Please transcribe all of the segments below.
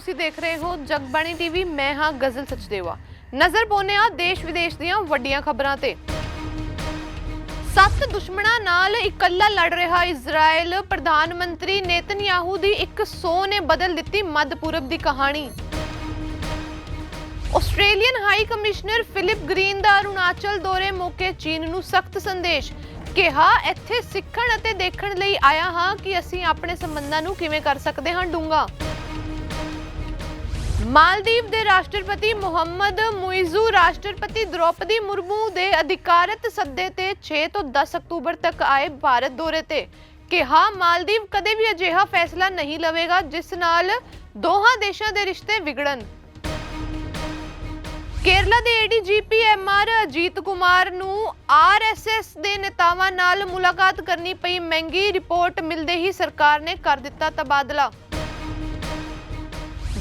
ਤੁਸੀਂ ਦੇਖ ਰਹੇ ਹੋ ਜਗਬਾਣੀ ਟੀਵੀ, ਮੈਂ ਹਾਂ ਗਜ਼ਲ ਸਚਦੇਵਾ। ਨਜ਼ਰ ਪਾਉਂਦੇ ਹਾਂ ਦੇਸ਼ ਵਿਦੇਸ਼ ਦੀਆਂ ਵੱਡੀਆਂ ਖਬਰਾਂ ਤੇ। ਸੱਤ ਦੁਸ਼ਮਣਾਂ ਨਾਲ ਇਕੱਲਾ ਲੜ ਰਿਹਾ ਇਜ਼ਰਾਈਲ ਪ੍ਰਧਾਨ ਮੰਤਰੀ ਨੇਤਨਯਾਹੂ ਦੀ ਇੱਕ ਸੌ ਨੇ ਬਦਲ ਦਿੱਤੀ ਮੱਧ ਪੂਰਬ ਦੀ ਕਹਾਣੀ। Australian high commissioner Philip Green ਦਾ ਅਰੁਣਾਚਲ ਦੌਰੇ ਮੌਕੇ ਚੀਨ ਨੂੰ ਸਖਤ ਸੰਦੇਸ਼। ਕਿਹਾ, ਇੱਥੇ ਸਿੱਖਣ ਅਤੇ ਦੇਖਣ ਲਈ ਆਇਆ ਹਾਂ ਕਿ ਅਸੀਂ ਆਪਣੇ ਸੰਬੰਧਾਂ ਨੂੰ ਕਿਵੇਂ ਕਰ ਸਕਦੇ ਹਾਂ ਡੂੰਗਾ ਮਾਲਦੀਵ ਦੇ ਰਾਸ਼ਟਰਪਤੀ ਮੁਹੰਮਦ ਮੁਇਜ਼ੂ ਰਾਸ਼ਟਰਪਤੀ ਦ੍ਰੋਪਦੀ ਮੁਰਮੂ ਦੇ ਅਧਿਕਾਰਤ ਸੱਦੇ ਤੇ 6 ਤੋਂ 10 ਅਕਤੂਬਰ ਤੱਕ ਆਏ ਭਾਰਤ ਦੌਰੇ ਤੇ। ਕਿਹਾ, ਮਾਲਦੀਵ ਕਦੇ ਵੀ ਅਜਿਹਾ ਫੈਸਲਾ ਨਹੀਂ ਲਵੇਗਾ, ਜਿਸ ਨਾਲ ਦੋਹਾਂ ਦੇਸ਼ਾਂ ਦੇ ਰਿਸ਼ਤੇ ਵਿਗੜਨ। ਕੇਰਲਾ ਦੇ ਏਡੀਜੀਪੀ ਐਮਆਰ ਅਜੀਤ ਕੁਮਾਰ ਨੂੰ ਆਰਐਸਐਸ ਦੇ ਨੇਤਾਵਾਂ ਨਾਲ ਮੁਲਾਕਾਤ ਕਰਨੀ ਪਈ। ਮਹਿੰਗੀ ਰਿਪੋਰਟ ਮਿਲਦੇ ਹੀ ਸਰਕਾਰ ਨੇ ਕਰ ਦਿੱਤਾ ਤਬਾਦਲਾ।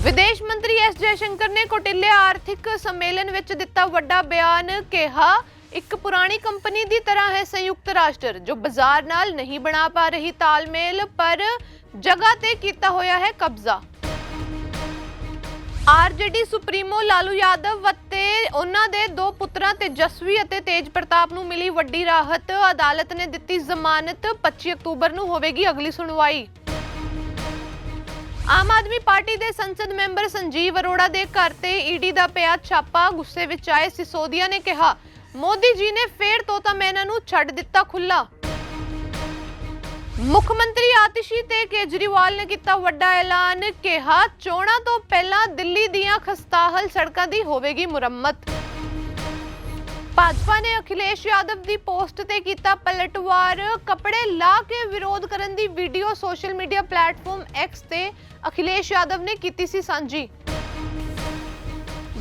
ਵਿਦੇਸ਼ ਮੰਤਰੀ ਐਸ ਜੈਸ਼ੰਕਰ ਨੇ ਕੋਟਿਲਿਆ ਆਰਥਿਕ ਸੰਮੇਲਨ ਵਿੱਚ ਦਿੱਤਾ ਵੱਡਾ ਬਿਆਨ ਕਿਹਾ, ਇੱਕ ਪੁਰਾਣੀ ਕੰਪਨੀ ਦੀ ਤਰ੍ਹਾਂ ਹੈ ਸੰਯੁਕਤ ਰਾਸ਼ਟਰ, ਜੋ ਬਾਜ਼ਾਰ ਨਾਲ ਨਹੀਂ ਬਣਾ ਪਾ ਰਹੀ ਤਾਲਮੇਲ, ਪਰ ਜਗ੍ਹਾ ਤੇ ਕੀਤਾ ਹੋਇਆ ਹੈ ਕਬਜ਼ਾ। ਆਰਜੇਡੀ ਸੁਪਰੀਮੋ ਲਾਲੂ ਯਾਦਵ ਅਤੇ ਉਹਨਾਂ ਦੇ ਦੋ ਪੁੱਤਰਾਂ ਤੇਜਸਵੀ ਅਤੇ ਤੇਜ ਪ੍ਰਤਾਪ ਨੂੰ ਮਿਲੀ ਵੱਡੀ ਰਾਹਤ। ਅਦਾਲਤ ਨੇ ਦਿੱਤੀ ਜ਼ਮਾਨਤ 25 ਅਕਤੂਬਰ ਨੂੰ ਹੋਵੇਗੀ ਅਗਲੀ ਸੁਣਵਾਈ। ਆਮ ਆਦਮੀ ਪਾਰਟੀ ਦੇ ਸੰਸਦ ਮੈਂਬਰ ਸੰਜੀਵ ਅਰੋੜਾ ਦੇ ਘਰ ਤੇ ਈਡੀ ਦਾ ਪਿਆ ਛਾਪਾ। ਗੁੱਸੇ ਵਿੱਚ ਆਏ ਸਿਸੋਦੀਆ ਨੇ ਕਿਹਾ, ਮੋਦੀ ਜੀ ਨੇ ਫੇਰ ਤੋਤਾ ਮੈਨਾ ਨੂੰ ਛੱਡ ਦਿੱਤਾ ਖੁੱਲਾ ਮੁੱਖ ਮੰਤਰੀ ਆਤਿਸ਼ੀ ਤੇ ਕੇਜਰੀਵਾਲ ਨੇ ਕੀਤਾ ਵੱਡਾ ਐਲਾਨ, ਕਿਹਾ, ਚੋਣਾਂ ਤੋਂ ਪਹਿਲਾਂ ਦਿੱਲੀ ਦੀਆਂ ਖਸਤਾਹਲ ਸੜਕਾਂ ਦੀ ਹੋਵੇਗੀ ਮੁਰੰਮਤ। ਭਾਜਪਾ ਨੇ ਅਖਿਲੇਸ਼ ਯਾਦਵ ਦੀ ਪੋਸਟ ਤੇ ਕੀਤਾ ਪਲਟਵਾਰ। ਕੱਪੜੇ ਲਾ ਕੇ ਵਿਰੋਧ ਕਰਨ ਦੀ video social media platform X ਤੇ ਅਖਿਲੇਸ਼ ਯਾਦਵ ਨੇ ਕੀਤੀ ਸੀ ਸਾਂਝੀ।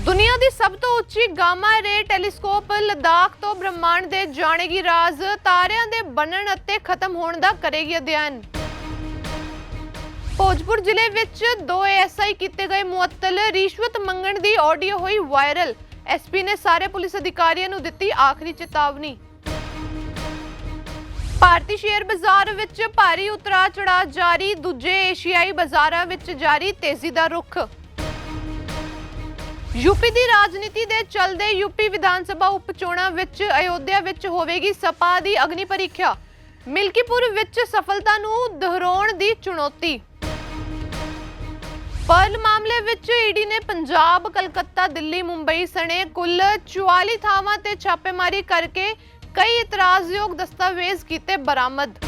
ਦੁਨੀਆ ਦੀ ਸਭ ਤੋਂ ਉੱਚੀ ਗਾਮਾ ਰੇ ਟੈਲੀਸਕੋਪ ਲਦਾਖ ਤੋਂ ਬ੍ਰਹਿਮੰਡ ਦੇ ਜਾਣੇਗੀ ਰਾਜ਼, ਤਾਰਿਆਂ ਦੇ ਬਣਨ ਅਤੇ ਖਤਮ ਹੋਣ ਦਾ ਕਰੇਗੀ ਅਧਿਐਨ। ਭੋਜਪੁਰ ਜ਼ਿਲ੍ਹੇ ਵਿੱਚ ਦੋ ਐਸਆਈ ਕੀਤੇ ਗਏ ਮੁਅੱਤਲ, ਰਿਸ਼ਵਤ ਮੰਗਣ ਦੀ ਆਡੀਓ ਹੋਈ ਵਾਇਰਲ। ਐਸਪੀ ਨੇ ਸਾਰੇ ਪੁਲਿਸ ਅਧਿਕਾਰੀਆਂ ਨੂੰ ਦਿੱਤੀ ਆਖਰੀ ਚੇਤਾਵਨੀ। ਭਾਰਤੀ ਸ਼ੇਅਰ ਬਾਜ਼ਾਰ ਵਿੱਚ ਭਾਰੀ ਉਤਰਾਅ ਚੜਾਅ ਜਾਰੀ ਦੂਜੇ ਏਸ਼ੀਆਈ ਬਾਜ਼ਾਰਾਂ ਵਿੱਚ ਜਾਰੀ ਤੇਜ਼ੀ ਦਾ ਰੁਖ। ਯੂਪੀ ਦੀ ਰਾਜਨੀਤੀ ਦੇ ਚੱਲਦੇ ਯੂਪੀ ਵਿਧਾਨ ਸਭਾ ਉਪ ਵਿੱਚ ਅਯੋਧਿਆ ਵਿੱਚ ਹੋਵੇਗੀ ਸਪਾ ਦੀ ਅਗਨੀ ਪ੍ਰੀਖਿਆ। ਮਿਲਕੀਪੁਰ ਵਿੱਚ ਸਫਲਤਾ ਨੂੰ ਦੁਹਰਾਉਣ ਦੀ ਚੁਣੌਤੀ। ਪਰਲ ਮਾਮਲੇ ਵਿੱਚ ਈਡੀ ਨੇ ਪੰਜਾਬ, ਕਲਕੱਤਾ, ਦਿੱਲੀ, ਮੁੰਬਈ ਸਣੇ ਕੁੱਲ 44 ਥਾਵਾਂ ਤੇ ਛਾਪੇਮਾਰੀ ਕਰਕੇ ਕਈ ਇਤਰਾਜ਼ਯੋਗ ਦਸਤਾਵੇਜ਼ ਕੀਤੇ ਬਰਾਮਦ।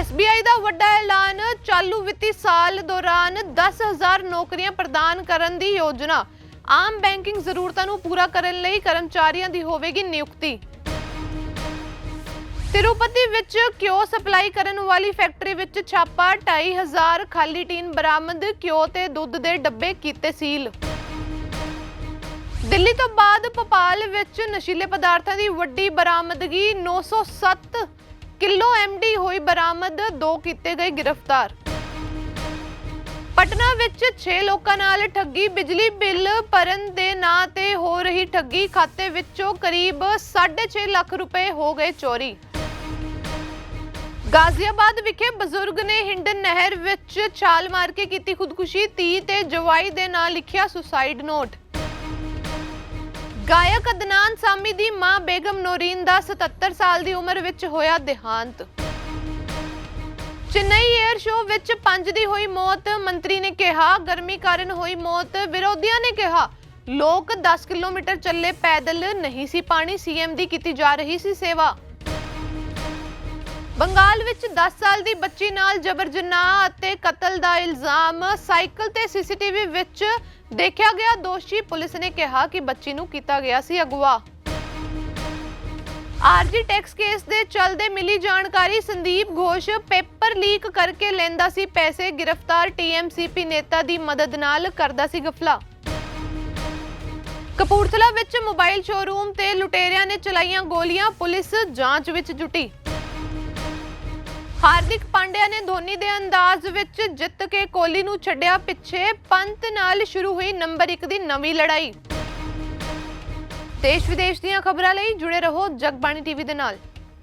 SBI ਦਾ ਵੱਡਾ ਐਲਾਨ ਚਾਲੂ ਵਿੱਤੀ ਸਾਲ ਦੌਰਾਨ 10000 ਨੌਕਰੀਆਂ ਪ੍ਰਦਾਨ ਕਰਨ ਦੀ ਯੋਜਨਾ। ਆਮ ਬੈਂਕਿੰਗ ਜ਼ਰੂਰਤਾਂ ਨੂੰ ਪੂਰਾ ਕਰਨ ਲਈ ਕਰਮਚਾਰੀਆਂ ਦੀ ਹੋਵੇਗੀ ਨਿਯੁਕਤੀ। ਤਿਰੂਪਤੀ ਵਿੱਚ ਕਿਉ ਸਪਲਾਈ ਕਰਨ ਵਾਲੀ ਫੈਕਟਰੀ ਵਿੱਚ ਛਾਪਾ 2500 ਖਾਲੀ ਟੀਨ ਬਰਾਮਦ, ਕਿਉ ਤੇ ਦੁੱਧ ਦੇ ਡੱਬੇ ਕੀਤੇ ਸੀਲ? ਦਿੱਲੀ ਤੋਂ ਬਾਅਦ ਭੋਪਾਲ ਵਿੱਚ ਨਸ਼ੀਲੇ ਪਦਾਰਥਾਂ ਦੀ ਵੱਡੀ ਬਰਾਮਦਗੀ 907 ਕਿਲੋ ਐਮਡੀ ਹੋਈ ਬਰਾਮਦ, ਦੋ ਕੀਤੇ ਗਏ ਗ੍ਰਿਫਤਾਰ। ਪਟਨਾ ਵਿੱਚ 6 ਲੋਕਾਂ ਨਾਲ ਠੱਗੀ, ਬਿਜਲੀ ਬਿੱਲ ਭਰਨ ਦੇ ਨਾਂ ਤੇ ਹੋ ਰਹੀ ਠੱਗੀ, ਖਾਤੇ ਵਿੱਚੋਂ ਕਰੀਬ 6.5 ਲੱਖ ਰੁਪਏ ਹੋ ਗਏ ਚੋਰੀ। ਗਾਜ਼ੀਆਬਾਦ ਵਿਖੇ ਬਜ਼ੁਰਗ ਨੇ ਹਿੰਡਨ ਨਹਿਰ ਵਿੱਚ ਛਾਲ ਮਾਰ ਕੇ ਕੀਤੀ ਖੁਦਕੁਸ਼ੀ 30 ਤੇ ਜਵਾਈ ਦੇ ਨਾਂ ਲਿਖਿਆ ਸੁਸਾਈਡ ਨੋਟ। ਗਾਇਕ ਅਦਨਾਨ ਸਾਮੀ ਦੀ ਮਾਂ ਬੇਗਮ ਨੋਰੀਨ ਦਾ 77 ਸਾਲ ਦੀ ਉਮਰ ਵਿੱਚ ਹੋਇਆ ਦੇਹਾਂਤ। ਚੇਨਈ 에ਅਰ ਸ਼ੋਅ ਵਿੱਚ ਪੰਜ ਦੀ ਹੋਈ ਮੌਤ, ਮੰਤਰੀ ਨੇ ਕਿਹਾ, ਗਰਮੀ ਕਾਰਨ ਹੋਈ ਮੌਤ, ਵਿਰੋਧੀਆਂ ਨੇ ਕਿਹਾ, ਲੋਕ 10 ਕਿਲੋਮੀਟਰ ਚੱਲੇ ਪੈਦਲ ਨਹੀਂ ਸੀ ਪਾਣੀ, ਸੀਐਮ ਦੀ ਕੀਤੀ ਜਾ ਰਹੀ ਸੀ ਸੇਵਾ। ਬੰਗਾਲ ਵਿੱਚ 10 ਸਾਲ ਦੀ ਬੱਚੀ ਨਾਲ ਜਬਰ ਜਨਾਹ ਅਤੇ ਕਤਲ ਦਾ ਇਲਜ਼ਾਮ, ਸਾਈਕਲ ਤੇ ਸੀਸੀਟੀਵੀ ਵਿੱਚ ਦੇਖਿਆ ਗਿਆ ਦੋਸ਼ੀ ਪੁਲਿਸ ਨੇ ਕਿਹਾ ਕਿ ਬੱਚੀ ਨੂੰ ਕੀਤਾ ਗਿਆ ਸੀ ਅਗਵਾ। ਆਰਜੀ ਟੈਕਸ ਕੇਸ ਦੇ ਚੱਲਦੇ ਮਿਲੀ ਜਾਣਕਾਰੀ, ਸੰਦੀਪ ਘੋਸ਼ ਪੇਪਰ ਲੀਕ ਕਰਕੇ ਲੈਂਦਾ ਸੀ ਪੈਸੇ, ਗ੍ਰਿਫਤਾਰ ਟੀਐਮਸੀਪੀ ਨੇਤਾ ਦੀ ਮਦਦ ਨਾਲ ਕਰਦਾ ਸੀ ਗਫਲਾ। ਕਪੂਰਥਲਾ ਵਿੱਚ ਮੋਬਾਈਲ ਸ਼ੋਰੂਮ ਤੇ ਲੁਟੇਰਿਆਂ ਨੇ ਚਲਾਈਆਂ ਗੋਲੀਆਂ, ਪੁਲਿਸ ਜਾਂਚ ਵਿੱਚ ਜੁਟੀ। ਹਾਰਦਿਕ ਪਾਂਡਿਆ ਨੇ ਧੋਨੀ ਦੇ ਅੰਦਾਜ਼ ਵਿੱਚ ਜਿੱਤ ਕੇ ਕੋਹਲੀ ਨੂੰ ਛੱਡਿਆ ਪਿੱਛੇ। ਪੰਤ ਨਾਲ ਸ਼ੁਰੂ ਹੋਈ ਨੰਬਰ 1 ਦੀ ਨਵੀਂ ਲੜਾਈ। ਦੇਸ਼ ਵਿਦੇਸ਼ ਦੀਆਂ ਖਬਰਾਂ ਲਈ ਜੁੜੇ ਰਹੋ ਜਗਬਾਣੀ ਟੀਵੀ ਦੇ ਨਾਲ।